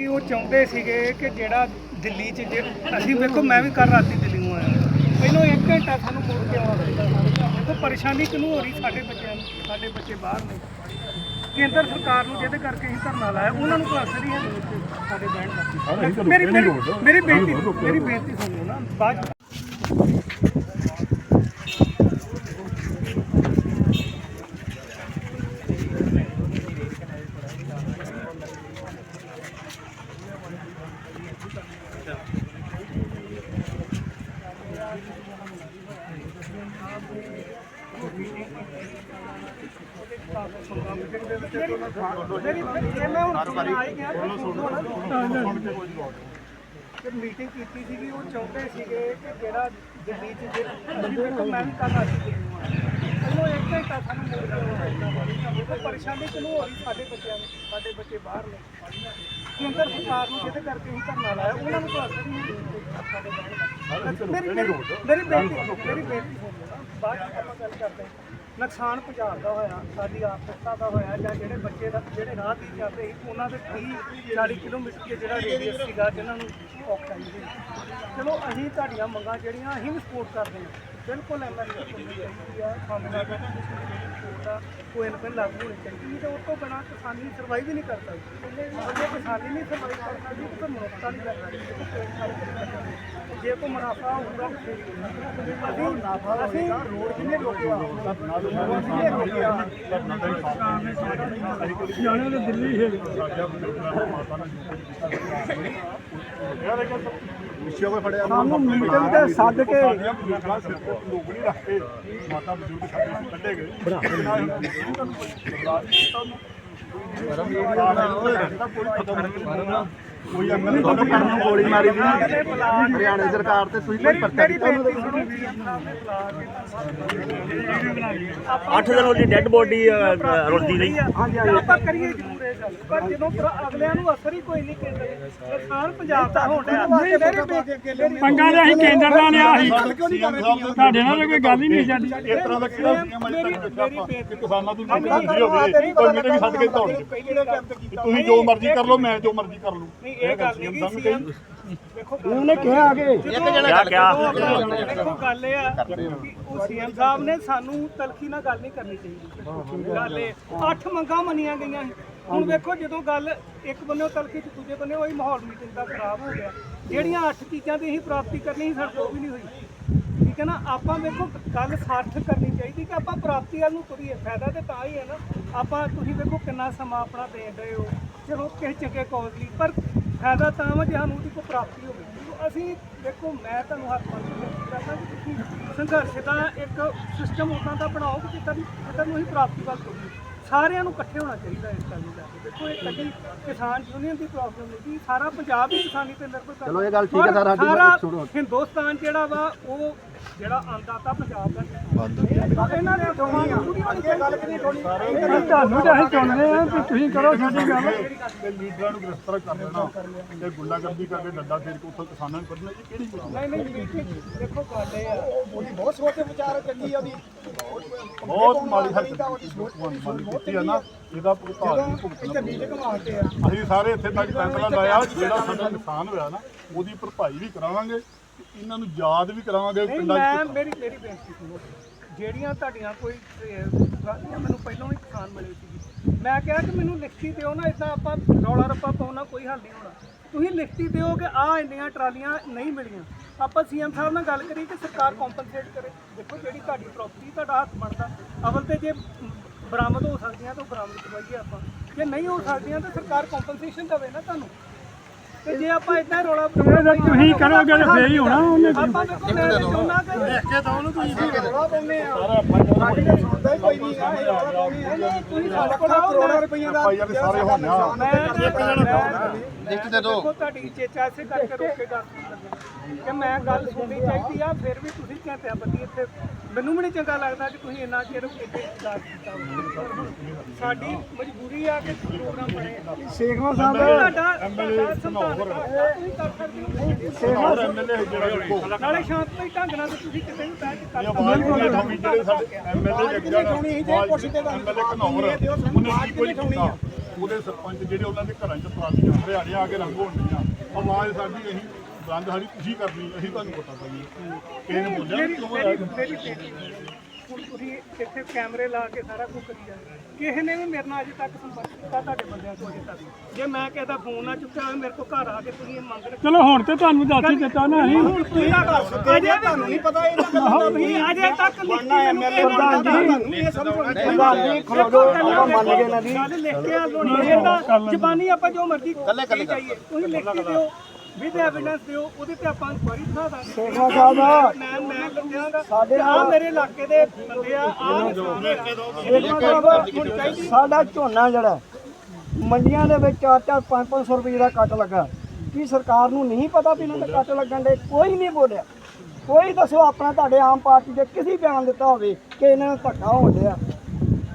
ਕਿ ਉਹ ਚਾਹੁੰਦੇ ਸੀਗੇ ਕਿ ਜਿਹੜਾ ਦਿੱਲੀ 'ਚ ਜੇ ਅਸੀਂ ਵੇਖੋ ਮੈਂ ਵੀ ਕੱਲ ਰਾਤੀ ਦਿੱਲੀ ਨੂੰ ਆਇਆ। ਪਹਿਲਾਂ 1 ਘੰਟਾ ਸਾਨੂੰ ਮੁੜ ਕੇ ਆਉਣਾ ਪੈਂਦਾ ਦੇਖੋ ਪਰੇਸ਼ਾਨੀ ਕਿਹਨੂੰ ਹੋ ਰਹੀ ਸਾਡੇ ਬੱਚਿਆਂ ਨੂੰ ਸਾਡੇ ਬੱਚੇ ਬਾਹਰ ਨੇ। ਕੇਂਦਰ ਸਰਕਾਰ ਨੂੰ ਜਿਹਦੇ ਕਰਕੇ ਅਸੀਂ ਧਰਨਾ ਲਾਇਆ ਉਹਨਾਂ ਨੂੰ ਕੋਈ ਅਸਰ ਹੀ। ਸਾਡੇ ਬਹਿਣ ਦਾ। ਮੇਰੀ ਮੇਰੀ ਬੇਨਤੀ ਮੇਰੀ ਬੇਨਤੀ ਸੁਣੋ ਨਾ ਬਾਅਦ 'ਚ ਮੇਰੀ ਇਹ ਮੈਂ ਹੁਣ ਸੁਣ ਆਈ ਗਿਆ ਕਿ ਮੀਟਿੰਗ ਕੀਤੀ ਸੀਗੀ ਉਹ ਚਾਹੁੰਦੇ ਸੀਗੇ ਕਿ ਜਿਹੜਾ ਦਿੱਲੀ 'ਚ ਜੇ ਅਸੀਂ ਦੇਖੋ ਮੈਂ ਵੀ ਕੱਲ੍ਹ ਆਈ ਸੀ। ਇੱਕ ਘੰਟਾ ਸਾਨੂੰ ਪਰੇਸ਼ਾਨੀ ਕਿਹਨੂੰ ਹੋ ਰਹੀ ਸਾਡੇ ਬੱਚਿਆਂ ਨੂੰ ਸਾਡੇ ਬੱਚੇ ਬਾਹਰ ਨੇ। ਕੇਂਦਰ ਸਰਕਾਰ ਨੂੰ ਜਿਹਦੇ ਕਰਕੇ ਅਸੀਂ ਧਰਨਾ ਲਾਇਆ ਉਹਨਾਂ ਨੂੰ ਅਸਰ ਹੀ ਨਹੀਂ ਮੇਰੀ ਮੇਰੀ ਮੇਰੀ ਬਾਅਦ ਆਪਾਂ ਗੱਲ ਕਰਦੇ ਹਾਂ। ਨੁਕਸਾਨ ਪੰਜਾਬ ਦਾ ਹੋਇਆ ਸਾਡੀ ਆਰਥਿਕਤਾ ਦਾ ਹੋਇਆ ਜਾਂ ਜਿਹੜੇ ਬੱਚੇ ਦਾ ਜਿਹੜੇ ਰਾਹ ਤੇ ਜਾਂਦੇ ਸੀ ਉਹਨਾਂ ਦੇ 30 40 ਕਿਲੋਮੀਟਰ ਜਿਹੜਾ ਰੇਡੀਅਸ ਸੀਗਾ ਜਿਨ੍ਹਾਂ ਨੂੰ ਔਖਾ ਹੀ ਸੀ ਚਲੋ ਅਸੀਂ ਤੁਹਾਡੀਆਂ ਮੰਗਾਂ ਜਿਹੜੀਆਂ ਅਸੀਂ ਵੀ ਸਪੋਰਟ ਕਰਦੇ ਹਾਂ। ਬਿਲਕੁਲ ਐਮਐਲਏ ਚਾਹੀਦੀ ਆ ਸਾਹਮਣੇ ਦਾ ਕੋਈ ਲਾਗੂ ਹੋਣੀ ਚਾਹੀਦੀ ਤੇ ਉਸ ਤੋਂ ਬਿਨਾਂ ਕਿਸਾਨੀ ਸਰਵਾਈਵ ਹੀ ਨਹੀਂ ਕਰ ਸਕਦੀ। ਜੇ ਕਿਸਾਨੀ ਨਹੀਂ ਸਰਵਾਈਵ ਕਰ ਸਕਦੀ ਤਾਂ ਮਨੁੱਖਤਾ ਨਹੀਂ ਕਰ ਸਕਦੀ ਜੇ ਕੋਈ ਮੁਨਾਫਾ ਹੋਊਗਾ ਅਸੀਂ ਅਸੀਂ ਰੋਡ ਕਿੰਨੇ ਲੋਕੇ ਜਾਣੇ ਤਾਂ ਦਿੱਲੀ ਹੈ ਪਿੱਛੇ ਕੋਈ ਫੜਿਆ। ਸਾਨੂੰ ਮੀਟਿੰਗ ਤੇ ਸੱਦ ਕੇ ਲੋਕ ਨਹੀਂ ਰੱਖੇ ਮਾਤਾ ਬਜ਼ੁਰਗ ਸਾਡੇ ਕੱਢੇ ਗਏ। ਕੋਈ ਐਮਐਲਏ ਤੁਹਾਨੂੰ ਕਰਨ ਨੂੰ ਗੋਲੀ ਮਾਰੀ ਸੀ ਹਰਿਆਣਾ ਸਰਕਾਰ ਤੇ ਤੁਸੀਂ ਕੋਈ ਪਰਚਾ ਮੇਰੀ ਦਿੱਤਾ ਬੇਨਤੀ ਸੁਣੋ। ਜੀ ਆਪਣਾ ਅੱਠ ਦਿਨ ਉਹਦੀ ਡੈੱਡ ਬੋਡੀ ਰੁਲਦੀ ਰਹੀ ਆਪਾਂ ਕਰੀਏ ਜ਼ਰੂਰ ਇਹ ਗੱਲ। ਪਰ ਜਦੋਂ ਪਰ ਅਗਲਿਆਂ ਨੂੰ ਅਸਰ ਹੀ ਕੋਈ ਨਹੀਂ ਕਹਿੰਦੇ। ਨੁਕਸਾਨ ਪੰਜਾਬ ਦਾ ਹੋਣ ਡਿਆ। ਮੇਰੀ ਬੇਨਤੀ ਪੰਗਾ ਤਾਂ ਅਸੀਂ ਕੇਂਦਰ ਦਾ ਲਿਆ ਸੀ ਸੀਐਮ ਸਾਹਿਬ ਨੇ ਤੁਹਾਡੇ ਨਾਲ ਤਾਂ ਕੋਈ ਗੱਲ ਹੀ ਨਹੀਂ ਸਾਡੀ ਇਸ ਤਰ੍ਹਾਂ ਦਾ ਕਿਹੜਾ ਸੀਐਮ ਅਜੇ ਤੱਕ ਦੇਖਿਆ ਆਪਾਂ ਕਿ ਕਿਸਾਨਾਂ ਤੋਂ ਮੰਗ ਹੁੰਦੀ ਹੋਵੇ ਕੋਈ ਮੀਟਿੰਗ ਛੱਡ ਕੇ ਦੌੜ ਜੇ। ਕਿ ਤੁਸੀਂ ਜੋ ਮਰਜ਼ੀ ਕਰ ਲਓ ਮੈਂ ਜੋ ਮਰਜ਼ੀ ਕਰ ਲੂੰ ਨਹੀਂ ਇਹ ਗੱਲ ਨਹੀਂ ਕਿ ਸੀਐਮ ਦੇਖੋ ਉਹਨੇ ਕਿਹਾ ਕਿਆ ਕਿਆ ਦੇਖੋ ਗੱਲ ਇਹ ਆ ਕਿ ਉਹ ਸੀਐਮ ਸਾਹਿਬ ਨੇ ਸਾਨੂੰ ਤਲਖੀ ਨਾਲ ਗੱਲ ਨਹੀਂ ਕਰਨੀ ਚਾਹੀਦੀ। ਗੱਲ ਇਹ ਅੱਠ ਮੰਗਾਂ ਮੰਨੀਆਂ ਗਈਆਂ ਸੀ। ਹੁਣ ਵੇਖੋ ਜਦੋਂ ਗੱਲ ਇੱਕ ਬੰਨੇ ਤਲਖੀ ਤੇ ਦੂਜੇ ਬੰਨੇ ਉਹੀ ਮਾਹੌਲ ਮੀਟਿੰਗ ਦਾ ਖਰਾਬ ਹੋ ਗਿਆ। ਜਿਹੜੀਆਂ ਅੱਠ ਚੀਜ਼ਾਂ ਦੀ ਅਸੀਂ ਪ੍ਰਾਪਤੀ ਕਰਨੀ ਸੀ ਸਾਡੇ ਕੋਲ ਉਹ ਵੀ ਨਹੀਂ ਹੋਈ। ਠੀਕ ਹੈ ਨਾ? ਆਪਾਂ ਵੇਖੋ ਗੱਲ ਸਾਰਥਕ ਕਰਨੀ ਚਾਹੀਦੀ ਕਿ ਆਪਾਂ ਪ੍ਰਾਪਤੀ ਵੱਲ ਨੂੰ ਤੁਰੀਏ। ਫਾਇਦਾ ਤੇ ਤਾਂ ਹੀ ਹੈ ਨਾ। ਆਪਾਂ ਤੁਸੀਂ ਵੇਖੋ ਕਿੰਨਾ ਸਮਾਂ ਆਪਣਾ ਦੇ ਰਹੇ ਹੋ। ਚਲੋ ਕਿਸੇ ਚੰਗੇ ਕਾਜ਼ ਲਈ। ਪਰ ਫਾਇਦਾ ਤਾਂ ਵਾ ਜੇ ਸਾਨੂੰ ਉਹਦੀ ਕੋਈ ਪ੍ਰਾਪਤੀ ਹੋਵੇ। ਜਦੋਂ ਅਸੀਂ ਦੇਖੋ ਮੈਂ ਤੁਹਾਨੂੰ ਹੱਥ ਬੰਨ੍ਹ ਕੇ ਬੇਨਤੀ ਕਰਦਾ ਕਿ ਤੁਸੀਂ ਸੰਘਰਸ਼ ਦਾ ਇੱਕ ਸਿਸਟਮ ਉਦਾਂ ਦਾ ਬਣਾਓ ਕਿ ਜਿੱਦਾਂ ਦੀ ਜਿੱਦਾਂ ਨੂੰ ਅਸੀਂ ਪ੍ਰਾਪਤੀ ਵੱਲ ਤੁਰੀਏ ਸਾਰਿਆਂ ਨੂੰ ਇਕੱਠੇ ਹੋਣਾ ਚਾਹੀਦਾ ਇਸ ਗੱਲ ਨੂੰ ਲੈ ਕੇ। ਦੇਖੋ ਇਹ ਕੱਲੀ ਕਿਸਾਨ ਯੂਨੀਅਨ ਦੀ ਪ੍ਰੋਬਲਮ ਨਹੀਂ ਜੀ ਸਾਰਾ ਪੰਜਾਬ ਹੀ ਕਿਸਾਨੀ ਤੇ ਨਿਰਭਰ ਕਰਦਾ ਚਲੋ ਇਹ ਗੱਲ ਠੀਕ ਹੈ ਸਰ, ਸਾਡੀ ਸੁਣੋ। ਹਿੰਦੁਸਤਾਨ ਜਿਹੜਾ ਵਾ ਉਹ ਜਿਹੜਾ ਅੰਦਾਤਾ ਪੰਜਾਬ ਦਾ ਬੰਦ ਇਹਨਾਂ ਨੇ ਦੋਵਾਂ ਨੂੰ ਅੱਗੇ ਗੱਲ ਕਰੀ ਥੋੜੀ ਤੁਹਾਨੂੰ ਤਾਂ ਅਸੀਂ ਚਾਹੁੰਦੇ ਆ ਕਿ ਤੁਸੀਂ ਕਰੋ ਸਾਡੀ ਗੱਲ। ਤੇ ਲੀਡਰਾਂ ਨੂੰ ਗ੍ਰਿਫਤਾਰ ਕਰ ਦੇਣਾ ਤੇ ਗੁੰਡਾਗਰਦੀ ਕਰਕੇ ਡੰਡਾ ਫੇਰ ਕੇ ਉੱਥੋਂ ਕਿਸਾਨਾਂ ਨੂੰ ਕੱਢਣਾ ਇਹ ਕਿਹੜੀ ਗੱਲ ਹੈ? ਨਹੀਂ ਨਹੀਂ ਦੇਖੋ- ਦੇਖੋ ਗੱਲ ਇਹ ਆ। ਉਹਦੀ ਬਹੁਤ ਸੋਚ ਤੇ ਵਿਚਾਰ ਚੱਲੀ ਆ ਉਹਦੀ। ਬਹੁਤ ਮਾੜੀ ਹਰਕਤ ਕੀਤੀ ਹੈ ਨਾ ਇਹਦਾ ਭੁਗਤਾਨ ਵੀ ਭੁਗਤਣਾ ਇੱਥੇ ਮੀਟਿੰਗ ਵਾਸਤੇ ਆ। ਅਸੀਂ ਸਾਰੇ ਇੱਥੇ ਤੱਕ ਫੈਸਲਾ ਲਾਇਆ ਜਿਹੜਾ ਸਾਡਾ ਨੁਕਸਾਨ ਹੋਇਆ ਨਾ ਉਹਦੀ ਭਰਪਾਈ ਵੀ ਕਰਾਵਾਂਗੇ। ਇਹਨਾਂ ਨੂੰ ਯਾਦ ਵੀ ਕਰਾਵਾਂਗੇ ਨਹੀਂ ਪਿੰਡਾਂ ਮੈਂ 'ਚ ਮੇਰੀ ਮੇਰੀ ਬੇਨਤੀ ਸੁਣੋ। ਜਿਹੜੀਆਂ ਤੁਹਾਡੀਆਂ ਕੋਈ ਗਾਲੀਆਂ ਮੈਨੂੰ ਪਹਿਲਾਂ ਹੀ ਕਿਸਾਨ ਮਿਲੇ ਸੀ। ਮੈਂ ਕਿਹਾ ਕਿ ਮੈਨੂੰ ਲਿਖਤੀ ਦਿਓ ਨਾ ਇਦਾਂ ਆਪਾਂ ਰੌਲਾ ਰੱਪਾ ਪਾਉਣਾ ਕੋਈ ਹੱਲ ਨਹੀਂ ਹੋਣਾ। ਤੁਸੀਂ ਲਿਖਤੀ ਦਿਓ ਕਿ ਆ ਇੰਨੀਆਂ ਟਰਾਲੀਆਂ ਨਹੀਂ ਮਿਲੀਆਂ। ਆਪਾਂ ਸੀਐਮ ਸਾਹਿਬ ਨਾਲ ਗੱਲ ਕਰੀ ਕਿ ਸਰਕਾਰ ਕੰਪਨਸੇਟ ਕਰੇ। ਦੇਖੋ ਜਿਹੜੀ ਤੁਹਾਡੀ ਪ੍ਰਾਪਰਟੀ ਤੁਹਾਡਾ ਹੱਥ ਬਣਦਾ। ਅਵਲ ਤੇ ਜੇ ਬਰਾਮਦ ਹੋ ਸਕਦੀਆਂ ਤਾਂ ਉਹ ਬਰਾਮਦ ਕਰਵਾਈਏ ਆਪਾਂ। ਜੇ ਨਹੀਂ ਹੋ ਸਕਦੀਆਂ ਤਾਂ ਸਰਕਾਰ ਕੰਪਨਸੇਸ਼ਨ ਦੇਵੇ ਨਾ ਤੁਹਾਨੂੰ। ਤੇ ਜੇ ਆਪਾਂ ਇਦਾਂ ਰੌਲਾ ਤਾਂ ਤੁਸੀਂ ਕਰੋਗੇ ਤਾਂ ਫੇਰ ਹੀ ਹੋਣਾ ਉਹਨੇ ਆਪਾਂ ਵੇਖੋ ਮੈਂ ਚਾਹੁੰਦਾ ਕਿ ਦੇਖ ਕੇ ਤਾਂ ਉਹਨੂੰ ਤੁਸੀਂ ਰੌਲਾ ਪਾਉਂਦੇ ਆ ਸਾਡੀ ਤਾਂ ਸੁਣਦਾ ਹੀ ਕੋਈ ਨਹੀਂ ਆ ਇਹ ਰੌਲਾ ਹੈ। ਨਹੀਂ ਤੁਸੀਂ ਸਾਡੇ ਕੋਲ ਕਰੋੜਾਂ ਰੁਪਈਆ ਦਾ ਭਾਈ ਸਾਰੇ ਹੋਣੇ ਆ। ਮੈਂ ਲਿਖਤ ਦੇ ਦੋ। ਦੇਖੋ ਤੁਹਾਡੀ ਚੇਚਾ ਐਸੇ ਕਰਕੇ ਰੋਕੇ ਗੱਲ ਕਿ ਮੈਂ ਗੱਲ ਸੁਣਨੀ ਚਾਹੀਦੀ ਆ ਫਿਰ ਵੀ ਤੁਸੀਂ ਘੰਟਿਆਂ ਬੱਤੀ ਇੱਥੇ ਮੈਨੂੰ ਵੀ ਨਹੀਂ ਚੰਗਾ ਲੱਗਦਾ ਕਿ ਤੁਸੀਂ ਇੰਨਾ ਚਿਰ ਇੱਥੇ ਇੰਤਜ਼ਾਰ ਕੀਤਾ ਹੋਵੇ। ਸਾਡੀ ਮਜਬੂਰੀ ਆ ਕਿ ਪ੍ਰੋਗਰਾਮ ਬਣੇ। ਸੇਖਵਾ ਤੁਹਾਡਾ ਤੁਹਾਡਾ ਸੰਵਿਧਾਨ ਦਾ ਤੁਸੀਂ ਕਰ ਸਕਦੇ ਹੋ। ਹੋਰ ਐਮਐਲਏ ਜਿਹੜਾ ਦੇਖੋ ਨਾਲੇ ਸ਼ਾਂਤਮਈ ਢੰਗ ਨਾਲ ਤੁਸੀਂ ਕਿਤੇ ਵੀ ਬੈਠ ਕੇ ਕਰ ਸਕਦੇ ਆਵਾਜ਼ ਨਹੀਂ ਠਾਉਣੀ ਜਿਹੜੇ ਸਾਡੇ ਐਮਐਲਏ ਜੱਗਿਆ ਠਾਉਣੀ ਸੀ ਜੇ ਕੁਰਸੀ ਤੇ ਗੱਲ ਐਮਐਲਏ ਘਨੌਰ ਉਹਨੇ ਕੀ ਕੋਈ ਕੀਤਾ। ਉਹਦੇ ਸਰਪੰਚ ਜਿਹੜੇ ਉਹਨਾਂ ਦੇ ਘਰਾਂ 'ਚ ਪਰਾਲੀਆਂ ਹਰਿਆਣੇ ਆ ਕੇ ਰੰਗ ਹੋਣੀਆਂ ਆਵਾਜ਼ ਸਾਡੀ ਅਸੀਂ ਬੰਦ ਸਾਡੀ ਤੁਸੀਂ ਕਰਨੀ ਅਸੀਂ ਤੁਹਾਨੂੰ ਵੋਟਾਂ ਪਾਈਏ ਕਿਸੇ ਨੇ ਬੋਲਿਆ ਮੇਰੀ ਕਿਉਂ ਮੇਰੀ ਹੋਇਆ? ਮੇਰੀ ਬੇਨਤੀ ਹੁਣ ਤੁਸੀਂ ਇੱਥੇ ਕੈਮਰੇ ਲਾ ਕੇ ਸਾਰਾ ਕੁਝ ਕਰੀ ਜਾਂਦੇ ਕਿਸੇ ਨੇ ਵੀ ਮੇਰੇ ਨਾਲ ਅਜੇ ਤੱਕ ਸੰਪਰਕ ਕੀਤਾ ਤੁਹਾਡੇ ਬੰਦਿਆਂ ਤੋਂ ਅਜੇ ਤੱਕ। ਜੇ ਮੈਂ ਕਿਸੇ ਦਾ ਫੋਨ ਨਾ ਚੁੱਕਿਆ ਹੋਵੇ ਮੇਰੇ ਕੋਲ ਘਰ ਆ ਕੇ ਤੁਸੀਂ ਇਹ ਮੰਗ ਚਲੋ ਹੁਣ ਤੇ ਤੁਹਾਨੂੰ ਦੱਸ ਹੀ ਦਿੱਤਾ ਨਾ ਅਸੀਂ। ਹੁਣ ਤੁਸੀਂ ਆ ਦੱਸ ਅਜੇ ਤੁਹਾਨੂੰ ਨਹੀਂ ਪਤਾ ਇਹ ਨਹੀਂ ਅਜੇ ਤੱਕ ਲਿਖੀ ਐਮਐਲਏ ਤੁਹਾਨੂੰ ਇਹ ਸਮਝ ਖਲੋ ਮੰਨ ਗਏ ਨਾ ਦੀ। ਗੱਲ ਲਿਖ ਕੇ ਆ ਲੋਣੀ ਇਹ ਤਾਂ ਜ਼ਬਾਨੀ ਆਪਾਂ ਜੋ ਮਰਜ਼ੀ ਕੱਲੇ ਕੱਲੇ ਜਾਈਏ। ਤੁਸੀਂ ਲਿਖ ਕੇ ਦਿਓ। ਵਿਦ ਐਵੀਡੈਂਸ ਦਿਓ ਉਹਦੇ ਤੇ ਆਪਾਂ ਇਨਕੁਆਰੀ ਦਿਖਾ ਦਾਂਗੇ। ਸੇਖਾ ਸਾਹਿਬ ਮੈਂ ਮੈਂ ਬੰਦਿਆਂਗਾ ਸਾਡੇ ਆ ਮੇਰੇ ਇਲਾਕੇ ਦੇ ਬੰਦੇ ਆ ਆ ਸੇਖਾ ਸਾਹਿਬ ਹੁਣ ਚਾਹੀਦੀ ਸਾਡਾ ਝੋਨਾ ਜਿਹੜਾ ਹੈ, ਮੰਡੀਆਂ ਦੇ ਵਿੱਚ 4-4 5-500 ਰੁਪਏ ਦਾ ਕੱਟ ਲੱਗਾ। ਕੀ ਸਰਕਾਰ ਨੂੰ ਨਹੀਂ ਪਤਾ ਵੀ ਇਹਨਾਂ ਦੇ ਕੱਟ ਲੱਗਣ ਦੇ? ਕੋਈ ਨਹੀਂ ਬੋਲਿਆ। ਕੋਈ ਦੱਸੋ ਆਪਣਾ ਤੁਹਾਡੇ ਆਮ ਪਾਰਟੀ ਦੇ ਕਿਸੇ ਬਿਆਨ ਦਿੱਤਾ ਹੋਵੇ ਕਿ ਇਹਨਾਂ ਨੂੰ ਧੱਕਾ ਹੋਣ ਡਿਆ।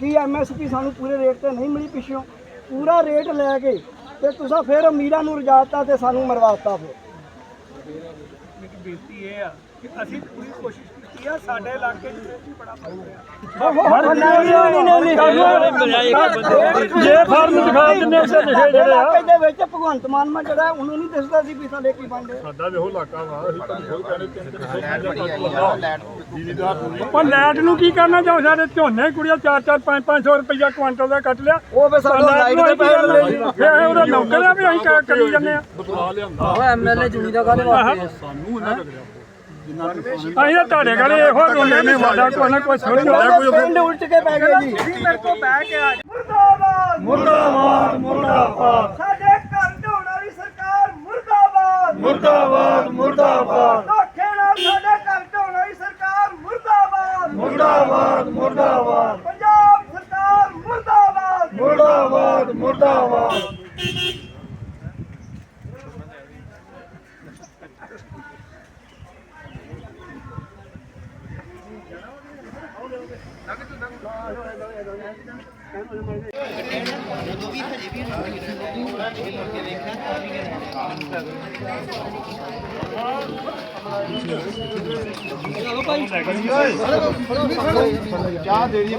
ਕੀ ਐਮਐਸਪੀ ਸਾਨੂੰ ਪੂਰੇ ਰੇਟ ਤੇ ਨਹੀਂ ਮਿਲੀ ਪਿੱਛੋਂ? ਪੂਰਾ ਰੇਟ ਲੈ ਕੇ ਤੇ ਤੁਸੀਂ ਫਿਰ ਅਮੀਰਾਂ ਨੂੰ ਰਜਾਤਾ ਤੇ ਸਾਨੂੰ ਮਰਵਾਤਾ ਫਿਰ। ਮੇਰੀ ਬੇਨਤੀ ਇਹ ਆ ਕਿ ਅਸੀਂ ਪੂਰੀ ਕੋਸ਼ਿਸ਼ ਕੀਤੀ ਆ ਸਾਡੇ ਇਲਾਕੇ 'ਚ ਫਿਰ ਵੀ ਬੜਾ ਜੇ ਫਾਰਮ ਦਿਖਾ ਕਿੰਨੇ ਸੇ ਲਿਖੇ ਸਾਡੇ ਜਿਹੜੇ ਆ। ਦੇ ਵਿੱਚ ਭਗਵੰਤ ਮਾਨ ਮਾ ਜਿਹੜਾ ਉਹਨੂੰ ਨਹੀਂ ਦਿਸਦਾ ਸੀ ਵੀ ਸਾਡੇ ਕੀ ਬਣਦੇ। ਸਾਡਾ ਵੀ ਉਹ ਇਲਾਕਾ ਵਾ ਅਸੀਂ ਤੁਹਾਨੂੰ ਕੋਈ ਕਹਿੰਦੇ ਪੂਰੀ ਲੈਟ ਨੂੰ ਕੀ ਕਰਨਾ ਚਾਹੋ ਸਾਡੇ ਝੋਨੇ ਕੁੜੀਆਂ 4-4 5-500 ਰੁਪਇਆ ਕੁਆਂਟਲ ਦਾ ਕੱਟ ਲਿਆ। ਉਹ ਫਿਰ ਸਾਨੂੰ ਲਾਈਟ ਦੇ ਪੈਸੇ ਲੈ ਜੀ। ਫਿਰ ਉਹਦਾ ਨੌਕਰੀਆਂ ਵੀ ਅਸੀਂ ਕ- ਕਰੀ ਜਾਂਦੇ ਆ। ਬਦਲਾ ਲਿਆਂਦਾ। ਉਹ ਐਮਐਲਏ ਚੁਣੀ ਦਾ ਕਾਹਦੇ ਸਾਨੂੰ ਇਹਨਾਂ ਲੱਗਿਆ ਜਿੰਨਾ ਅਸੀਂ ਤਾਂ ਤੁਹਾਡੇ ਘਰੇ ਇਹੋ ਰੋਲੇ ਨੇ ਸਾਡਾ ਕੋਈ ਨਾ ਕੋਈ ਹੋਇਆ ਕੋਈ ਪਿੰਡ ਉਲਟ ਕੇ ਪੈ ਗਏ ਜੀ। ਤੁਸੀਂ ਮੇਰੇ ਕੋਲ ਬਹਿ ਕੇ ਆ ਮੁਰਦਾਬਾਦ। ਮੁਰਦਾਬਾਦ ਮੁਰਦਾਬਾਦ। ਸਾਡੇ ਘਰ ਢਾਉਣ ਵਾਲੀ ਸਰਕਾਰ ਮੁਰਦਾਬਾਦ। ਮੁਰਦਾਬਾਦ ਮੁਰਦਾਬਾਦ। ਧੋਖੇ ਨਾਲ ਸਾਡੇ ਘਰ ਢਾਉਣ ਵਾਲੀ ਸਰਕਾਰ ਮੁਰਦਾਬਾਦ। ਮੁਰਦਾਬਾਦ ਮੁਰਦਾਬਾਦ। ਪੰਜਾਬ ਸਰਕਾਰ ਮੁਰਦਾਬਾਦ। ਮੁਰਦਾਬਾਦ ਮੁਰਦਾਬਾਦ। ਚਾਹ ਦੇ ਰਹੀ ਹੈ